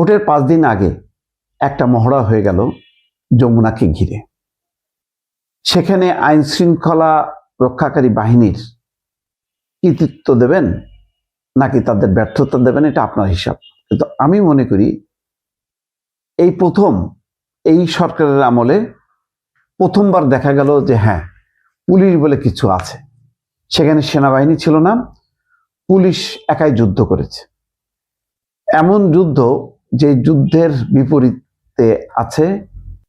ভোটের পাঁচ দিন আগে একটা মহড়া হয়ে গেল যমুনাকে ঘিরে। সেখানে আইন শৃঙ্খলা রক্ষাকারী বাহিনীর কৃতিত্ব দেবেন নাকি তাদের ব্যর্থতা দেবেন, এটা আপনার হিসাব। কিন্তু আমি মনে করি এই প্রথম, এই সরকারের আমলে প্রথমবার দেখা গেল যে হ্যাঁ পুলিশ বলে কিছু আছে। সেখানে সেনাবাহিনী ছিল না, পুলিশ একাই যুদ্ধ করেছে। এমন যুদ্ধ যে যুদ্ধের বিপরীতে আছে,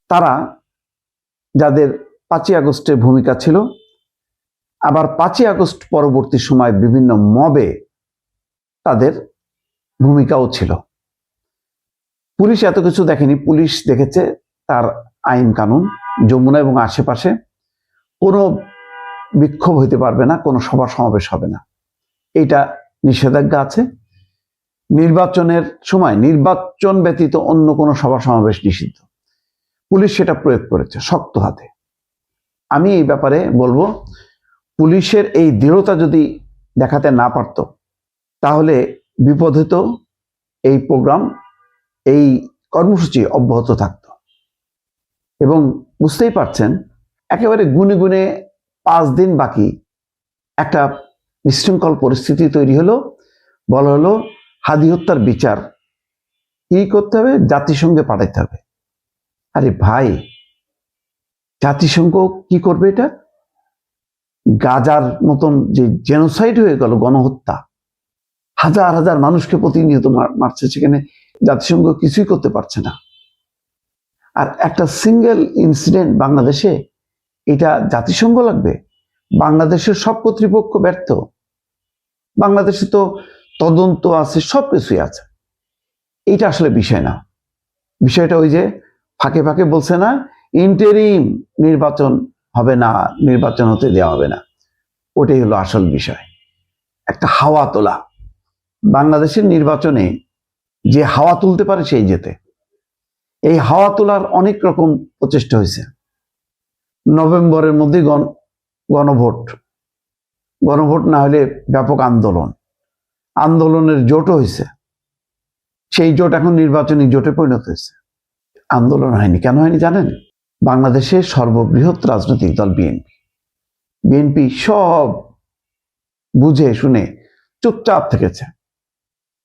তারা যাদের পাঁচই আগস্টের ভূমিকা ছিল, আবার পাঁচই আগস্ট পরবর্তী সময় বিভিন্ন মবে তাদের ভূমিকাও ছিল। পুলিশ এত কিছু দেখেনি। পুলিশ দেখেছে তার আইন কানুন, যমুনা এবং আশেপাশে কোনো বিক্ষোভ হইতে পারবে না, কোনো সভা সমাবেশ হবে না। এটা নিষেধাজ্ঞা আছে। নির্বাচনের সময় নির্বাচন ব্যতীত অন্য কোনো সভা সমাবেশ নিষিদ্ধ। পুলিশ সেটা প্রয়োগ করেছে শক্ত হাতে। আমি এই ব্যাপারে বলব, পুলিশের এই দৃঢ়তা যদি দেখাতে না পারত, তাহলে বিপদ হতো, এই প্রোগ্রাম, এই কর্মসূচি অব্যাহত থাকত। এবং বুঝতেই পারছেন, একেবারে গুনে গুনে পাঁচ দিন বাকি একটা বিশৃঙ্খল পরিস্থিতি তৈরি হলো। বলা হলো হাদি হত্যার বিচার কি করতে হবে, জাতিসংঘে পাঠাইতে হবে। আরে ভাই, জাতিসংঘ কি করবে এটা? গাজার মতন যে জেনোসাইড হয়ে গেল, গণহত্যা। হাজার হাজার মানুষকে প্রতিনিয়ত মারছে সেখানে, জাতিসংঘ কিছুই করতে পারছে না। আর একটা সিঙ্গেল ইনসিডেন্ট বাংলাদেশে, এটা জাতিসংঘ লাগবে। বাংলাদেশের সব কর্তৃপক্ষ ব্যর্থ। বাংলাদেশে তো তদন্ত আছে সব কিছুই আছে। এটা আসলে বিষয় না। বিষয়টা ওই যে ফাঁকে ফাঁকে বলছে না ইন্টারিম নির্বাচন হবে না, নির্বাচন হতে দেওয়া হবে না। ওটাই হলো আসল বিষয়। একটা হাওয়া তোলা। বাংলাদেশের নির্বাচনে যে হাওয়া তুলতে পারে সেই যেতে এই হাওয়া তোলার অনেক রকম প্রচেষ্টা হয়েছে। নভেম্বরের মধ্যে গণ, গণভোট। গণভোট না হলে ব্যাপক আন্দোলন। আন্দোলনের জোটও হয়েছে সেই জোট এখন নির্বাচনী জোটে পরিণত হয়েছে আন্দোলন হয়নি। কেন হয়নি জানেন? বাংলাদেশের সর্ববৃহৎ রাজনৈতিক দল বিএনপি। বিএনপি সব বুঝে, শুনে চুপচাপ থেকেছে।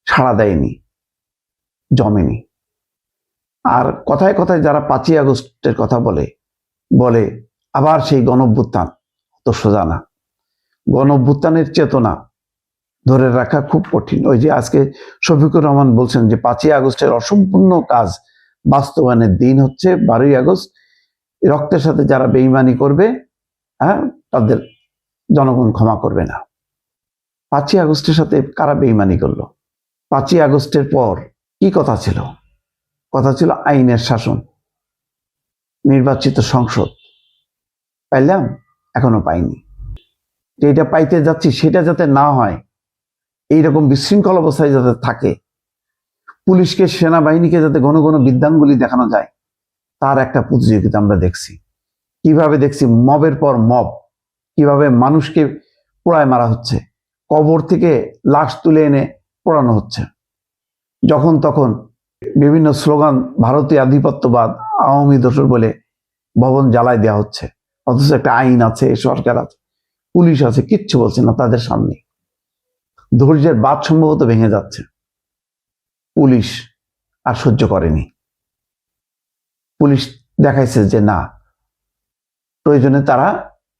সাড়া দেয়নি, জমেনি। আর কথায় কথায় যারা পাঁচই আগস্টের কথা বলে বলে আবার সেই গণভ্যুত্থান তো সোজা না। গণভ্যুত্থানের চেতনা ধরে রাখা খুব কঠিন। ওই যে আজকে শফিকুর রহমান বলছেন যে পাঁচই আগস্টের অসম্পূর্ণ কাজ বাস্তবায়নের দিন হচ্ছে বারোই আগস্ট। রক্তের সাথে যারা বেইমানি করবে হ্যাঁ তাদের জনগণ ক্ষমা করবে না। পাঁচই আগস্টের সাথে কারা বেইমানি করল? পাঁচই আগস্টের পর কি কথা ছিল? কথা ছিল আইনের শাসন। নির্বাচিত সংসদ। পাইলাম, এখনও পাইনি। যেটা পাইতে যাচ্ছি, সেটা যাতে না হয় এইরকম বিশৃঙ্খল অবস্থায় যাতে থাকে, পুলিশকে, সেনাবাহিনীকে যাতে ঘন ঘন বিদ্যাঙ্গুলি দেখানো যায়, তার একটা প্রতিযোগিতা আমরা দেখছি। কীভাবে দেখছি? মবের পর মব। কীভাবে মানুষকে পোড়ায় মারা হচ্ছে? কবর থেকে লাশ তুলে এনে পোড়ানো হচ্ছে। যখন তখন বিভিন্ন স্লোগান, ভারতীয় আধিপত্যবাদ আওয়ামী দোসর বলে ভবন জ্বালায় দেওয়া হচ্ছে। অথচ একটা আইন আছে, সরকার আছে, পুলিশ আছে, কিচ্ছু বলছে না তাদের সামনে। ধৈর্যের বাদ সম্ভবত ভেঙে যাচ্ছে। পুলিশ আর সহ্য করেনি। পুলিশ দেখাইছে যে না, প্রয়োজনে তারা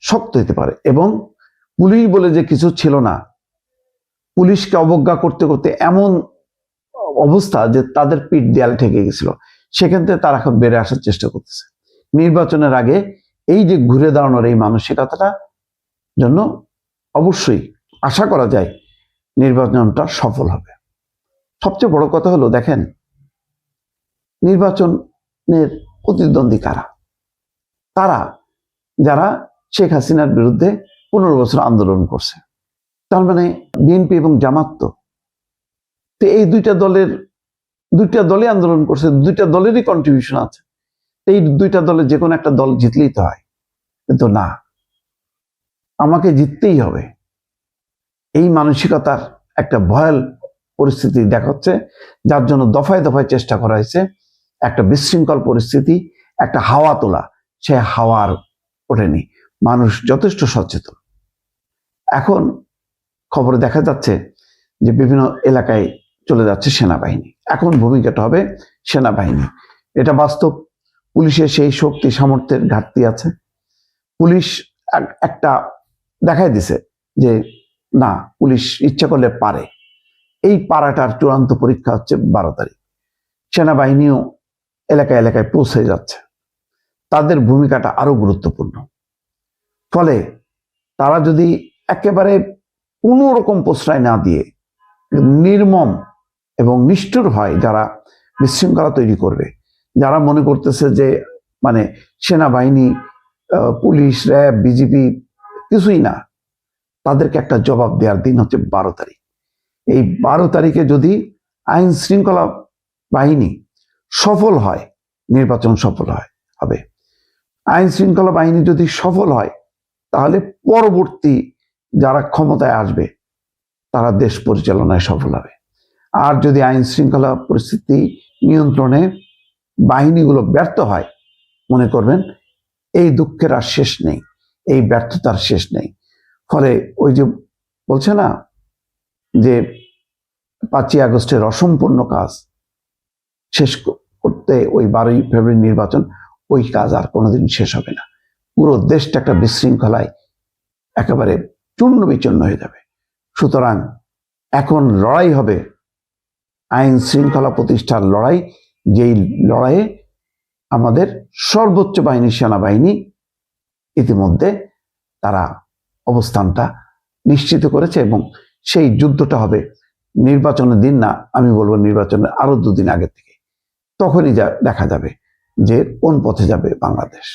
শক্ত হতে পারে এবং পুলিশ বলে যে কিছু ছিল না। পুলিশকে অবজ্ঞা করতে করতে এমন অবস্থা যে তাদের পিঠ দেয়াল ঠেকে গেছিল। সেখান থেকে তারা এখন বেড়ে আসার চেষ্টা করতেছে। নির্বাচনের আগে এই যে ঘুরে দাঁড়ানোর এই মানসিকতাটা জন্য অবশ্যই আশা করা যায় নির্বাচনটা সফল হবে। সবচেয়ে বড় কথা হলো, দেখেন, নির্বাচনের প্রতিদ্বন্দ্বী কারা? তারা যারা শেখ হাসিনার বিরুদ্ধে পনেরো বছর আন্দোলন করছে। তার মানে বিএনপি এবং জামাত তো। এই দুইটা দলের, দুইটা দলে আন্দোলন করছে, দুইটা দলেরই কন্ট্রিবিউশন আছে। এই দুইটা দলে যে কোনো একটা দল জিতলেই তো হয়। কিন্তু না, আমাকে জিততেই হবে। এই মানসিকতার একটা ভয়াল পরিস্থিতি দেখাচ্ছে, যার জন্য দফায় দফায় চেষ্টা করা হয়েছে। একটা বিশৃঙ্খল পরিস্থিতি, একটা হাওয়া তোলা, সে হাওয়ার ওঠেনি। মানুষ যথেষ্ট সচেতন। এখন খবরে দেখা যাচ্ছে যে বিভিন্ন এলাকায় চলে যাচ্ছে সেনাবাহিনী। এখন ভূমিকাটা হবে সেনাবাহিনী। এটা বাস্তব। পুলিশের সেই শক্তি, সামর্থ্যের ঘাটতি আছে। পুলিশ এক- একটা দেখাই দিছে যে না, পুলিশ ইচ্ছা করলে পারে। এই পাড়াটার চূড়ান্ত পরীক্ষা হচ্ছে বারো তারিখ। সেনাবাহিনীও এলাকায় এলাকায় পৌঁছে যাচ্ছে। তাদের ভূমিকাটা আরও গুরুত্বপূর্ণ। ফলে তারা যদি একেবারে কোনো রকম প্রশ্রয় না দিয়ে নির্মম এবং নিষ্ঠুর হয় যারা বিশৃঙ্খলা তৈরি করবে, যারা মনে করতেছে যে মানে সেনাবাহিনী পুলিশ, র্যাব বিজেপি কিছুই না তাদেরকে একটা জবাব দেওয়ার দিন হচ্ছে বারো তারিখ। এই বারো তারিখে যদি আইন শৃঙ্খলা বাহিনী সফল হয়, নির্বাচন সফল হয়, হবে। আইন শৃঙ্খলা বাহিনী যদি সফল হয়, তাহলে পরবর্তী যারা ক্ষমতায় আসবে, তারা দেশ পরিচালনায় সফল হবে। আর যদি আইন শৃঙ্খলা পরিস্থিতি নিয়ন্ত্রণে বাহিনীগুলো ব্যর্থ হয়, মনে করবেন, এই দুঃখের আর শেষ নেই, এই ব্যর্থতার শেষ নেই। ফলে ওই যে বলছে না যে পাঁচই আগস্টের অসম্পূর্ণ কাজ শেষ করতে ওই বারোই ফেব্রুয়ারি নির্বাচন, ওই কাজ আর কোনোদিন শেষ হবে না। পুরো দেশটা একটা বিশৃঙ্খলায় একেবারে চূর্ণ বিচূর্ণ হয়ে যাবে। সুতরাং এখন লড়াই হবে। আইন শৃঙ্খলা প্রতিষ্ঠার লড়াই, যেই লড়াইয়ে আমাদের সর্বোচ্চ বাহিনী সেনাবাহিনী ইতিমধ্যে তারা অবস্থানটা নিশ্চিত করেছে এবং সেই যুদ্ধটা হবে নির্বাচনের দিন না, আমি বলব নির্বাচনের আরও দুদিন আগে থেকে। তখনই যা দেখা যাবে যে কোন পথে যাবে বাংলাদেশ।